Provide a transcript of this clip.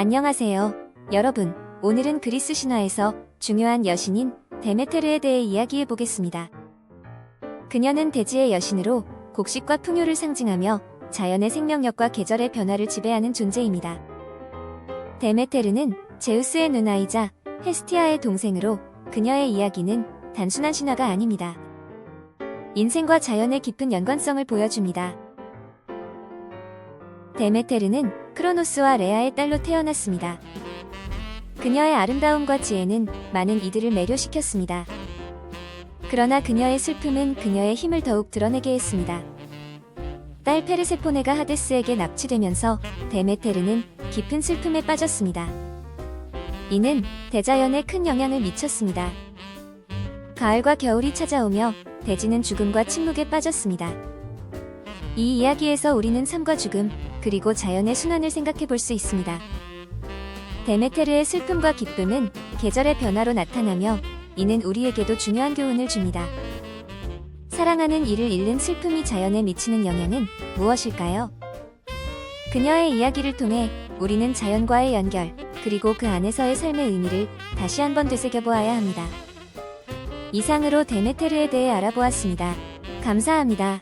안녕하세요. 여러분, 오늘은 그리스 신화에서 중요한 여신인 데메테르에 대해 이야기해 보겠습니다. 그녀는 대지의 여신으로 곡식과 풍요를 상징하며 자연의 생명력과 계절의 변화를 지배하는 존재입니다. 데메테르는 제우스의 누나이자 헤스티아의 동생으로 그녀의 이야기는 단순한 신화가 아닙니다. 인생과 자연의 깊은 연관성을 보여줍니다. 데메테르는 크로노스와 레아의 딸로 태어났습니다. 그녀의 아름다움과 지혜는 많은 이들을 매료시켰습니다. 그러나 그녀의 슬픔은 그녀의 힘을 더욱 드러내게 했습니다. 딸 페르세포네가 하데스에게 납치되면서 데메테르는 깊은 슬픔에 빠졌습니다. 이는 대자연에 큰 영향을 미쳤습니다. 가을과 겨울이 찾아오며 대지는 죽음과 침묵에 빠졌습니다. 이 이야기에서 우리는 삶과 죽음, 그리고 자연의 순환을 생각해 볼 수 있습니다. 데메테르의 슬픔과 기쁨은 계절의 변화로 나타나며 이는 우리에게도 중요한 교훈을 줍니다. 사랑하는 이를 잃는 슬픔이 자연에 미치는 영향은 무엇일까요? 그녀의 이야기를 통해 우리는 자연과의 연결, 그리고 그 안에서의 삶의 의미를 다시 한번 되새겨보아야 합니다. 이상으로 데메테르에 대해 알아보았습니다. 감사합니다.